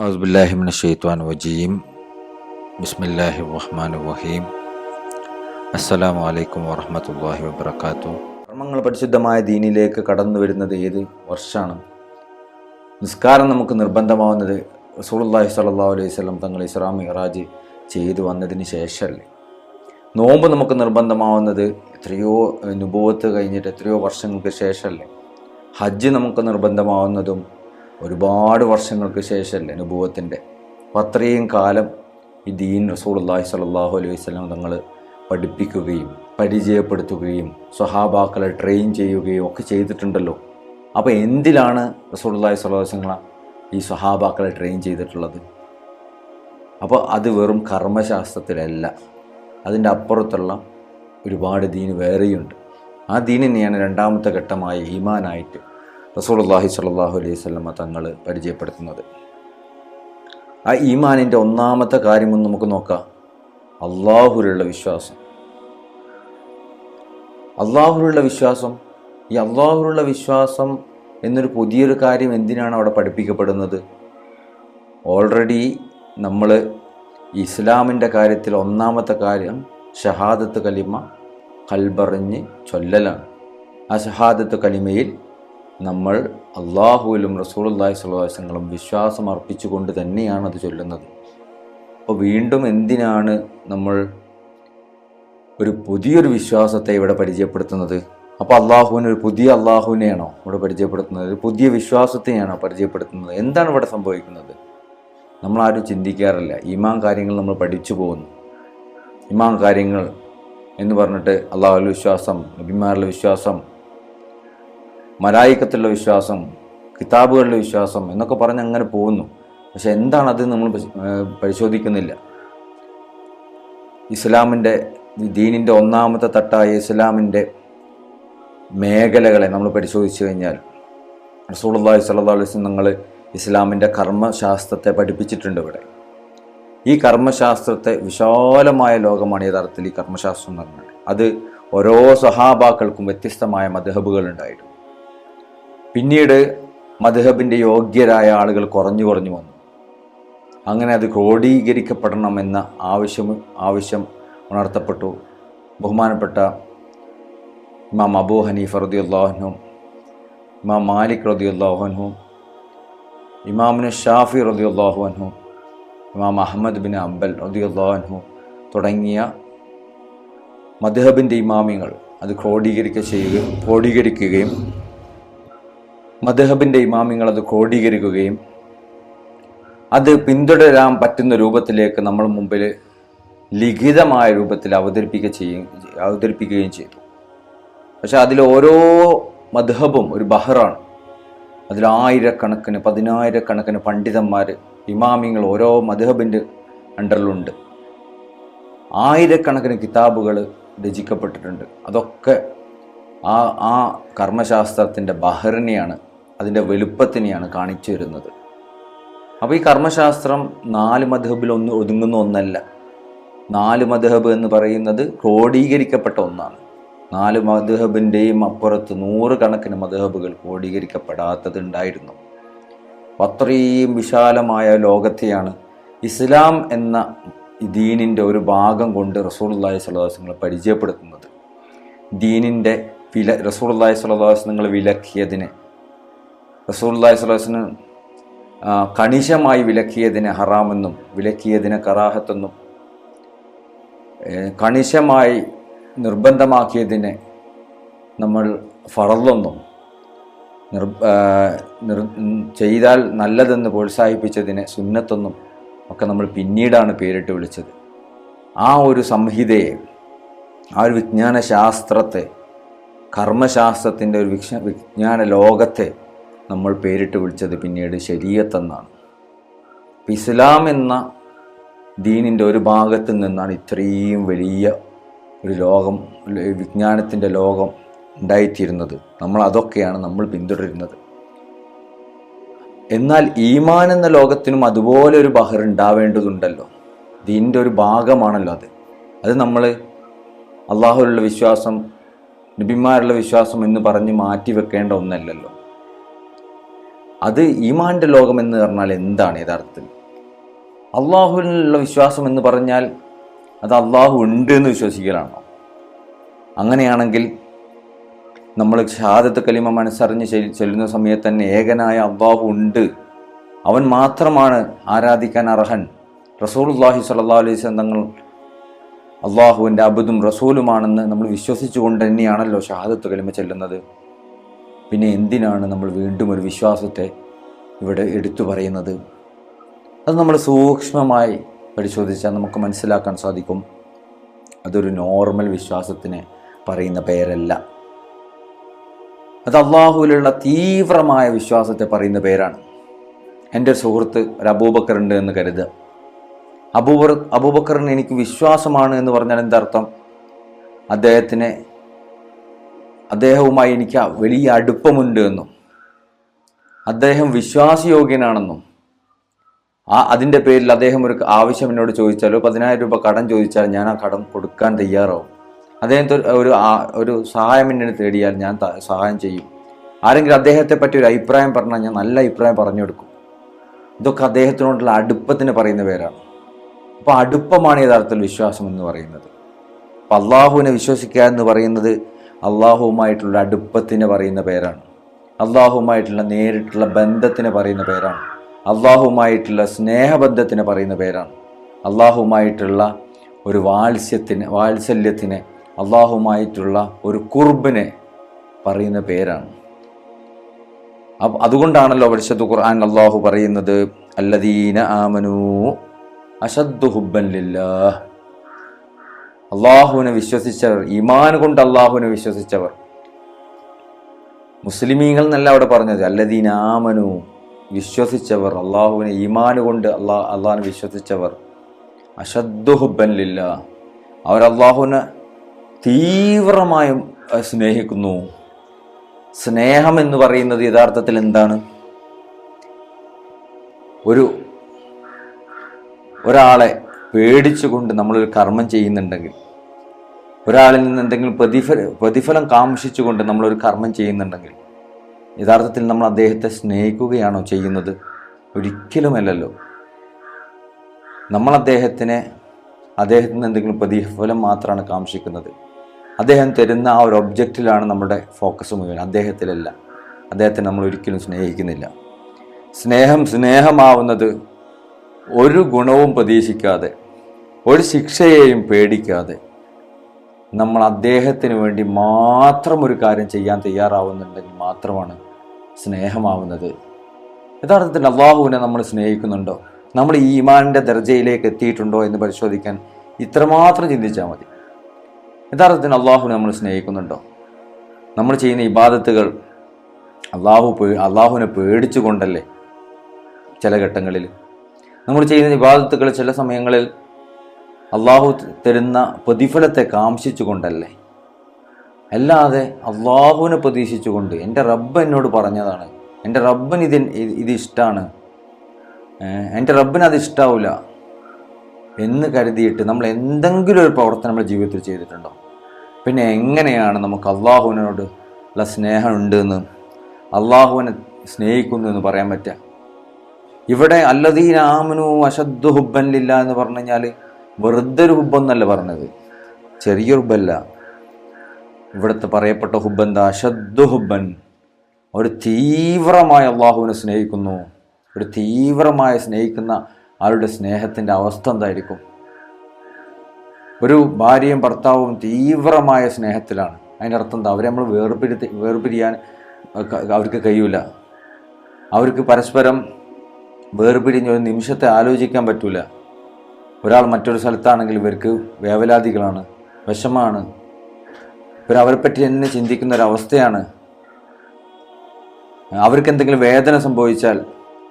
ഔസ്ബില്ലാഹിമിൻ ഷെയ്ത്വാൻ വജീം ബിസ്മില്ലാഹി റഹ്മാൻ വഹീം അസ്സലാമു അലൈക്കും വറഹമത്തല്ലാഹി വബർക്കാത്തു കർമ്മങ്ങൾ പരിശുദ്ധമായ ദീനിലേക്ക് കടന്നു വരുന്നത് ഏത് വർഷമാണ് നിസ്കാരം നമുക്ക് നിർബന്ധമാവുന്നത് റസൂലുള്ളാഹി സ്വല്ലല്ലാഹു അലൈഹി വസല്ലം തങ്ങൾ ഇസ്ലാം ഇറാജ് ചെയ്തു വന്നതിന് ശേഷമല്ലേ? നോമ്പ് നമുക്ക് നിർബന്ധമാവുന്നത് എത്രയോ നുഭവത്ത് കഴിഞ്ഞിട്ട് എത്രയോ വർഷങ്ങൾക്ക് ശേഷമല്ലേ? ഹജ്ജ് നമുക്ക് നിർബന്ധമാവുന്നതും ഒരുപാട് വർഷങ്ങൾക്ക് ശേഷമല്ലേ അനുഭവത്തിന്റെ അപ്പോൾ അത്രയും കാലം ഈ ദീൻ റസൂലുള്ളാഹി സ്വല്ലല്ലാഹു അലൈഹി വസ്ലം തങ്ങൾ പഠിപ്പിക്കുകയും പരിചയപ്പെടുത്തുകയും സ്വഹാബാക്കളെ ട്രെയിൻ ചെയ്യുകയും ഒക്കെ ചെയ്തിട്ടുണ്ടല്ലോ. അപ്പോൾ എന്തിലാണ് അലൈഹി വസല്ലം ഈ സ്വഹാബാക്കളെ ട്രെയിൻ ചെയ്തിട്ടുള്ളത്? അപ്പോൾ അത് വെറും കർമ്മശാസ്ത്രത്തിലല്ല. അതിന്റെ അപ്പുറത്തുള്ള ഒരുപാട് ദീന് വേറെയുണ്ട്. ആ ദീനിനെയാണ് രണ്ടാമത്തെ ഘട്ടമായ ഈമാനായിട്ട് റസൂലുള്ളാഹി സ്വല്ലല്ലാഹു അലൈഹി സ്വലമ തങ്ങൾ പരിചയപ്പെടുത്തുന്നത്. ആ ഈമാനിന്റെ ഒന്നാമത്തെ കാര്യമൊന്നും നമുക്ക് നോക്കാം. അള്ളാഹുലുള്ള വിശ്വാസം. അള്ളാഹുലുള്ള വിശ്വാസം ഈ അള്ളാഹുലുള്ള വിശ്വാസം എന്നൊരു പുതിയൊരു കാര്യം എന്തിനാണ് അവിടെ പഠിപ്പിക്കപ്പെടുന്നത്? ഓൾറെഡി നമ്മൾ ഇസ്ലാമിന്റെ കാര്യത്തിൽ ഒന്നാമത്തെ കാര്യം ഷഹാദത്ത് കലിമ കൽബറിഞ്ഞ് ചൊല്ലലാണ്. ആ ഷഹാദത്ത് കലിമയിൽ നമ്മൾ അള്ളാഹുവിലും റസൂലുള്ളാഹി സ്വലാസങ്ങളും വിശ്വാസം അർപ്പിച്ചുകൊണ്ട് തന്നെയാണ് അത് ചൊല്ലുന്നത്. അപ്പോൾ വീണ്ടും എന്തിനാണ് നമ്മൾ ഒരു പുതിയൊരു വിശ്വാസത്തെ ഇവിടെ പരിചയപ്പെടുത്തുന്നത്? അപ്പോൾ അള്ളാഹുവിന് ഒരു പുതിയ അള്ളാഹുവിനെയാണോ ഇവിടെ പരിചയപ്പെടുത്തുന്നത്? ഒരു പുതിയ വിശ്വാസത്തെയാണോ പരിചയപ്പെടുത്തുന്നത്? എന്താണ് ഇവിടെ സംഭവിക്കുന്നത്? നമ്മളാരും ചിന്തിക്കാറില്ല. ഇമാം കാര്യങ്ങൾ നമ്മൾ പഠിച്ചു പോകുന്നു. ഇമാം കാര്യങ്ങൾ എന്ന് പറഞ്ഞിട്ട് അള്ളാഹുവിൽ വിശ്വാസം നബിമാരിലെ വിശ്വാസം മലായിക്കത്തിലുള്ള വിശ്വാസം കിതാബുകളിലെ വിശ്വാസം എന്നൊക്കെ പറഞ്ഞ് അങ്ങനെ പോകുന്നു. പക്ഷെ എന്താണ് അത് നമ്മൾ പരിശോധിക്കുന്നില്ല. ഇസ്ലാമിന്റെ ദീനിന്റെ ഒന്നാമത്തെ തട്ടായ ഇസ്ലാമിന്റെ മേഖലകളെ നമ്മൾ പരിശോധിച്ചു കഴിഞ്ഞാൽ സ്വല്ലല്ലാഹു അലൈഹി വസല്ലം നിങ്ങൾ ഇസ്ലാമിന്റെ കർമ്മശാസ്ത്രത്തെ പഠിപ്പിച്ചിട്ടുണ്ട് ഇവിടെ. ഈ കർമ്മശാസ്ത്രത്തെ വിശാലമായ ലോകമാണ് യഥാർത്ഥത്തിൽ ഈ കർമ്മശാസ്ത്രം എന്ന് പറഞ്ഞത് അത് ഓരോ സഹാബാക്കൾക്കും വ്യത്യസ്തമായ മധഹബുകൾ ഉണ്ടായിരുന്നു. പിന്നീട് മധുഹബിന്റെ യോഗ്യരായ ആളുകൾ കുറഞ്ഞു കുറഞ്ഞു വന്നു. അങ്ങനെ അത് ക്രോഡീകരിക്കപ്പെടണമെന്ന ആവശ്യം ആവശ്യം ഉണർത്തപ്പെട്ടു. ബഹുമാനപ്പെട്ട ഇമാം അബൂ ഹനീഫ് അൻഹു ഇമാം മാലിക് റദിയുല്ലാഹുനു ഇമാമിന് ഷാഫി റദിയുല്ലാഹുഅൻഹു ഇമാം അഹമ്മദ് ബിൻ അംബൽ അൻഹു തുടങ്ങിയ മദ്ഹബിന്റെ ഇമാമിങ്ങൾ അത് ക്രോഡീകരിക്കുക ചെയ്യുകയും ക്രോഡീകരിക്കുകയും മദ്ഹബിന്റെ ഇമാമിങ്ങൾ അത് ക്രോഡീകരിക്കുകയും അത് പിന്തുടരാൻ പറ്റുന്ന രൂപത്തിലേക്ക് നമ്മൾ മുമ്പിൽ ലിഖിതമായ രൂപത്തിൽ അവതരിപ്പിക്ക ചെയ്യും അവതരിപ്പിക്കുകയും ചെയ്തു. പക്ഷെ അതിൽ ഓരോ മദ്ഹബും ഒരു ബഹറാണ്. അതിൽ ആയിരക്കണക്കിന് പതിനായിരക്കണക്കിന് പണ്ഡിതന്മാർ ഇമാമിങ്ങൾ ഓരോ മധുഹബിന്റെ അണ്ടറിലുണ്ട്. ആയിരക്കണക്കിന് കിതാബുകൾ രചിക്കപ്പെട്ടിട്ടുണ്ട്. അതൊക്കെ ആ ആ കർമ്മശാസ്ത്രത്തിന്റെ ബഹറിനെയാണ് അതിന്റെ വലുപ്പത്തിനെയാണ് കാണിച്ചു വരുന്നത് അപ്പോൾ ഈ കർമ്മശാസ്ത്രം നാല് മധബിൽ ഒന്ന് ഒതുങ്ങുന്ന ഒന്നല്ല. നാല് മധബ് എന്ന് പറയുന്നത് ക്രോഡീകരിക്കപ്പെട്ട ഒന്നാണ്. നാല് മധബിന്റെയും അപ്പുറത്ത് നൂറുകണക്കിന് ക്രോഡീകരിക്കപ്പെടാത്തത് ഉണ്ടായിരുന്നു അത്രയും വിശാലമായ ലോകത്തെയാണ് ഇസ്ലാം എന്ന ദീനിന്റെ ഒരു ഭാഗം കൊണ്ട് റസൂലുള്ളാഹി സ്വലാസങ്ങൾ പരിചയപ്പെടുത്തുന്നത്. ദീനിന്റെ വില റസൂൾല്ലാഹി സ്വലാസങ്ങൾ വിലക്കിയതിനെ റസൂലുള്ളാഹി സ്വലാസിന് കണിശമായി വിലക്കിയതിനെ ഹറാമെന്നും വിലക്കിയതിനെ കറാഹത്തെന്നും കണിശമായി നിർബന്ധമാക്കിയതിനെ നമ്മൾ ഫറലൊന്നും നിർ ചെയ്താൽ നല്ലതെന്ന് പ്രോത്സാഹിപ്പിച്ചതിനെ സുന്നത്തൊന്നും ഒക്കെ നമ്മൾ പിന്നീടാണ് പേരിട്ട് വിളിച്ചത്. ആ ഒരു സംഹിതയെ ആ ഒരു വിജ്ഞാനശാസ്ത്രത്തെ കർമ്മശാസ്ത്രത്തിന്റെ ഒരു വിജ്ഞ വിജ്ഞാന ലോകത്തെ നമ്മൾ പേരിട്ട് വിളിച്ചത് പിന്നീട് ശരീരത്തെന്നാണ്. ഇസ്ലാം എന്ന ദീനിന്റെ ഒരു ഭാഗത്ത് നിന്നാണ് ഇത്രയും വലിയ ഒരു ലോകം വിജ്ഞാനത്തിന്റെ ലോകം ഉണ്ടായിത്തീരുന്നത്. നമ്മൾ അതൊക്കെയാണ് നമ്മൾ പിന്തുടരുന്നത്. എന്നാൽ ഈമാൻ എന്ന ലോകത്തിനും അതുപോലെ ഒരു ബഹർ ഉണ്ടാവേണ്ടതുണ്ടല്ലോ. ദീനിന്റെ ഒരു ഭാഗമാണല്ലോ അത്. അത് നമ്മൾ അള്ളാഹുലുള്ള വിശ്വാസം നബിമാരുള്ള വിശ്വാസം എന്ന് പറഞ്ഞ് മാറ്റി വെക്കേണ്ട ഒന്നല്ലല്ലോ. അത് ഈമാന്റെ ലോകം എന്ന് പറഞ്ഞാൽ എന്താണ് യഥാർത്ഥത്തിൽ? അള്ളാഹുവിനുള്ള വിശ്വാസം എന്ന് പറഞ്ഞാൽ അത് അള്ളാഹു ഉണ്ട് എന്ന് വിശ്വസിക്കലാണോ. അങ്ങനെയാണെങ്കിൽ നമ്മൾ ഷഹാദത്ത് കലിമ മനസ്സറിഞ്ഞ് ചെല്ലുന്ന സമയത്ത് തന്നെ ഏകനായ അള്ളാഹു ഉണ്ട്. അവൻ മാത്രമാണ് ആരാധിക്കാൻ അർഹൻ. റസൂലുള്ളാഹി സല്ലാ അലൈഹി തങ്ങൾ അള്ളാഹുവിന്റെ അബുദും റസൂലുമാണെന്ന് നമ്മൾ വിശ്വസിച്ചുകൊണ്ട് തന്നെയാണല്ലോ ഷഹാദത്ത് കലിമ ചെല്ലുന്നത്. പിന്നെ എന്തിനാണ് നമ്മൾ വീണ്ടും ഒരു വിശ്വാസത്തെ ഇവിടെ എടുത്തു പറയുന്നത്? അത് നമ്മൾ സൂക്ഷ്മമായി പരിശോധിച്ചാൽ നമുക്ക് മനസ്സിലാക്കാൻ സാധിക്കും. അതൊരു നോർമൽ വിശ്വാസത്തിന് പറയുന്ന പേരല്ല. അത് അള്ളാഹുവിലുള്ള തീവ്രമായ വിശ്വാസത്തെ പറയുന്ന പേരാണ്. എന്റെ സുഹൃത്ത് ഒരു അബൂബക്കർ ഉണ്ട് എന്ന് കരുതുക. അബൂബർ അബൂബക്കറിന് എനിക്ക് വിശ്വാസമാണ് എന്ന് പറഞ്ഞാൽ എന്താർത്ഥം? അദ്ദേഹത്തിന് അദ്ദേഹവുമായി എനിക്ക് വലിയ അടുപ്പമുണ്ട് എന്നും അദ്ദേഹം വിശ്വാസയോഗ്യനാണെന്നും ആ അതിന്റെ പേരിൽ അദ്ദേഹം ഒരു ആവശ്യം എന്നോട് ചോദിച്ചാലോ പതിനായിരം രൂപ കടം ചോദിച്ചാൽ ഞാൻ ആ കടം കൊടുക്കാൻ തയ്യാറാവും. അദ്ദേഹത്തെ ഒരു- ഒരു സഹായം എന്നെ തേടിയാൽ ഞാൻ സഹായം ചെയ്യും. ആരെങ്കിലും അദ്ദേഹത്തെ പറ്റി ഒരു അഭിപ്രായം പറഞ്ഞാൽ ഞാൻ നല്ല അഭിപ്രായം പറഞ്ഞു കൊടുക്കും. ഇതൊക്കെ അദ്ദേഹത്തിനോടുള്ള അടുപ്പത്തിന് പറയുന്ന പേരാണ്. അപ്പോൾ അടുപ്പമാണ് യഥാർത്ഥത്തിൽ വിശ്വാസം എന്ന് പറയുന്നത്. അപ്പം അള്ളാഹുവിനെ വിശ്വസിക്കുക എന്ന് പറയുന്നത് അള്ളാഹുവുമായിട്ടുള്ള അടുപ്പത്തിന് പറയുന്ന പേരാണ്. അള്ളാഹുവുമായിട്ടുള്ള നേരിട്ടുള്ള ബന്ധത്തിന് പറയുന്ന പേരാണ്. അള്ളാഹുവുമായിട്ടുള്ള സ്നേഹബന്ധത്തിന് പറയുന്ന പേരാണ്. അള്ളാഹുവുമായിട്ടുള്ള ഒരു വാത്സ്യത്തിന് വാത്സല്യത്തിന് അള്ളാഹുമായിട്ടുള്ള ഒരു കുർബിനെ പറയുന്ന പേരാണ്. അതുകൊണ്ടാണല്ലോ പരിശുദ്ധ ഖുർആൻ അള്ളാഹു പറയുന്നത് അല്ലദീന ആമനു അശദ്ദു ഹുബ്ബൻ ലില്ലാഹ്. അള്ളാഹുവിനെ വിശ്വസിച്ചവർ ഇമാൻ കൊണ്ട് അള്ളാഹുവിനെ വിശ്വസിച്ചവർ. മുസ്ലിമീങ്ങൾ എന്നല്ല അവിടെ പറഞ്ഞത്. അല്ലദീനാമനു വിശ്വസിച്ചവർ അള്ളാഹുവിനെ ഈമാൻ കൊണ്ട് അള്ളാ അള്ളാഹിനെ വിശ്വസിച്ചവർ. അശദ്ദു ഹുബ്ബൻ ലില്ല. അവർ അള്ളാഹുവിനെ തീവ്രമായും സ്നേഹിക്കുന്നു. സ്നേഹം എന്ന് പറയുന്നത് യഥാർത്ഥത്തിൽ എന്താണ്? ഒരു ഒരാളെ പേടിച്ചുകൊണ്ട് നമ്മളൊരു കർമ്മം ചെയ്യുന്നുണ്ടെങ്കിൽ ഒരാളിൽ നിന്ന് എന്തെങ്കിലും പ്രതിഫല പ്രതിഫലം കാംക്ഷിച്ചുകൊണ്ട് നമ്മളൊരു കർമ്മം ചെയ്യുന്നുണ്ടെങ്കിൽ യഥാർത്ഥത്തിൽ നമ്മൾ അദ്ദേഹത്തെ സ്നേഹിക്കുകയാണോ ചെയ്യുന്നത്? ഒരിക്കലുമല്ലല്ലോ. നമ്മൾ അദ്ദേഹത്തിനെ അദ്ദേഹത്തിൽ നിന്ന് എന്തെങ്കിലും പ്രതിഫലം മാത്രമാണ് കാംക്ഷിക്കുന്നത്. അദ്ദേഹം തരുന്ന ആ ഒരു ഒബ്ജക്റ്റിലാണ് നമ്മുടെ ഫോക്കസ് മുഴുവൻ. അദ്ദേഹത്തിലല്ല. അദ്ദേഹത്തെ നമ്മൾ ഒരിക്കലും സ്നേഹിക്കുന്നില്ല. സ്നേഹം സ്നേഹമാവുന്നത് ഒരു ഗുണവും പ്രതീക്ഷിക്കാതെ ഒരു ശിക്ഷയെയും പേടിക്കാതെ നമ്മൾ അദ്ദേഹത്തിന് വേണ്ടി മാത്രം ഒരു കാര്യം ചെയ്യാൻ തയ്യാറാവുന്നുണ്ടെങ്കിൽ മാത്രമാണ് സ്നേഹമാവുന്നത്. യഥാർത്ഥത്തിൽ അള്ളാഹുവിനെ നമ്മൾ സ്നേഹിക്കുന്നുണ്ടോ? നമ്മൾ ഈ ഈമാനിന്റെ ദർജയിലേക്ക് എത്തിയിട്ടുണ്ടോ എന്ന് പരിശോധിക്കാൻ ഇത്രമാത്രം ചിന്തിച്ചാൽ മതി. യഥാർത്ഥത്തിൽ അള്ളാഹുവിനെ നമ്മൾ സ്നേഹിക്കുന്നുണ്ടോ? നമ്മൾ ചെയ്യുന്ന ഇബാദത്തുകൾ അള്ളാഹു പേ അള്ളാഹുവിനെ പേടിച്ചുകൊണ്ടല്ലേ? ചില ഘട്ടങ്ങളിൽ. നമ്മൾ ചെയ്യുന്ന ഇബാദത്തുകൾ ചില സമയങ്ങളിൽ അള്ളാഹു തരുന്ന പ്രതിഫലത്തെ കാംക്ഷിച്ചുകൊണ്ടല്ലേ? അല്ലാതെ അള്ളാഹുവിനെ പ്രതീക്ഷിച്ചുകൊണ്ട് എന്റെ റബ്ബ് എന്നോട് പറഞ്ഞതാണ്. എന്റെ റബ്ബിന് ഇത് ഇത് ഇഷ്ടമാണ് എന്റെ റബ്ബിന് അത് ഇഷ്ടാവില്ല എന്ന് കരുതിയിട്ട് നമ്മൾ എന്തെങ്കിലും ഒരു പ്രവർത്തനം നമ്മുടെ ജീവിതത്തിൽ ചെയ്തിട്ടുണ്ടോ? പിന്നെ എങ്ങനെയാണ് നമുക്ക് അള്ളാഹുവിനോട് ഉള്ള സ്നേഹം ഉണ്ടെന്ന് അള്ളാഹുവിനെ സ്നേഹിക്കുന്നു എന്ന് പറയാൻ പറ്റുക? ഇവിടെ അല്ലതീനാമനു അശദ്ദു ഹുബ്ബനില്ല എന്ന് പറഞ്ഞു കഴിഞ്ഞാൽ വെറുതെ ഒരു ഹുബ്ബെന്നല്ല പറഞ്ഞത്. ചെറിയൊരു ഹുബല്ല ഇവിടുത്തെ പറയപ്പെട്ട ഹുബ്ബ് എന്താ അശദ്ദു ഹുബൻ ഒരു തീവ്രമായ അള്ളാഹുവിനെ സ്നേഹിക്കുന്നു. ഒരു തീവ്രമായ സ്നേഹിക്കുന്ന ആളുടെ സ്നേഹത്തിന്റെ അവസ്ഥ എന്തായിരിക്കും? ഒരു ഭാര്യയും ഭർത്താവും തീവ്രമായ സ്നേഹത്തിലാണ്. അതിന്റെ അർത്ഥം എന്താ? അവരെ നമ്മൾ വേർപിരുത്തി വേർപിരിയാൻ അവർക്ക് കഴിയൂല. അവർക്ക് പരസ്പരം വേർപിരിഞ്ഞ് ഒരു നിമിഷത്തെ ആലോചിക്കാൻ പറ്റൂല. ഒരാൾ മറ്റൊരു സ്ഥലത്താണെങ്കിൽ ഇവർക്ക് വേവലാതികളാണ് വിഷമാണ് ഇവർ അവരെപ്പറ്റി തന്നെ ചിന്തിക്കുന്ന ഒരവസ്ഥയാണ് അവർക്ക് എന്തെങ്കിലും വേദന സംഭവിച്ചാൽ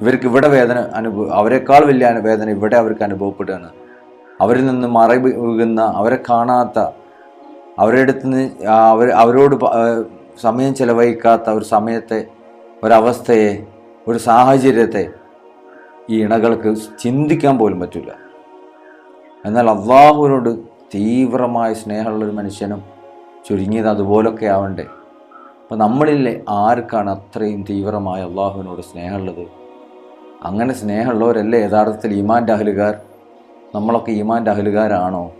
ഇവർക്ക് ഇവിടെ വേദന അനുഭവ അവരെക്കാൾ വലിയ വേദന ഇവിടെ അവർക്ക് അനുഭവപ്പെടുകയാണ്. അവരിൽ നിന്ന് മറ അവരെ കാണാത്ത അവരുടെ അടുത്ത് നിന്ന് അവർ അവരോട് സമയം ചെലവഴിക്കാത്ത ഒരു സമയത്തെ ഒരവസ്ഥയെ ഒരു സാഹചര്യത്തെ ഈ ഇണകൾക്ക് ചിന്തിക്കാൻ പോലും പറ്റില്ല. എന്നാൽ അള്ളാഹുവിനോട് തീവ്രമായ സ്നേഹമുള്ളൊരു മനുഷ്യനും ചുരുങ്ങിയത് അതുപോലൊക്കെ ആവണ്ടേ? അപ്പം നമ്മളിൽ ആർക്കാണ് അത്രയും തീവ്രമായ അള്ളാഹുവിനോട് സ്നേഹമുള്ളത്? അങ്ങനെ സ്നേഹമുള്ളവരല്ലേ യഥാർത്ഥത്തിൽ ഈമാന്റെ അഹലുകാർ? നമ്മളൊക്കെ ഈമാന്റെ അഹലുകാരാണോ?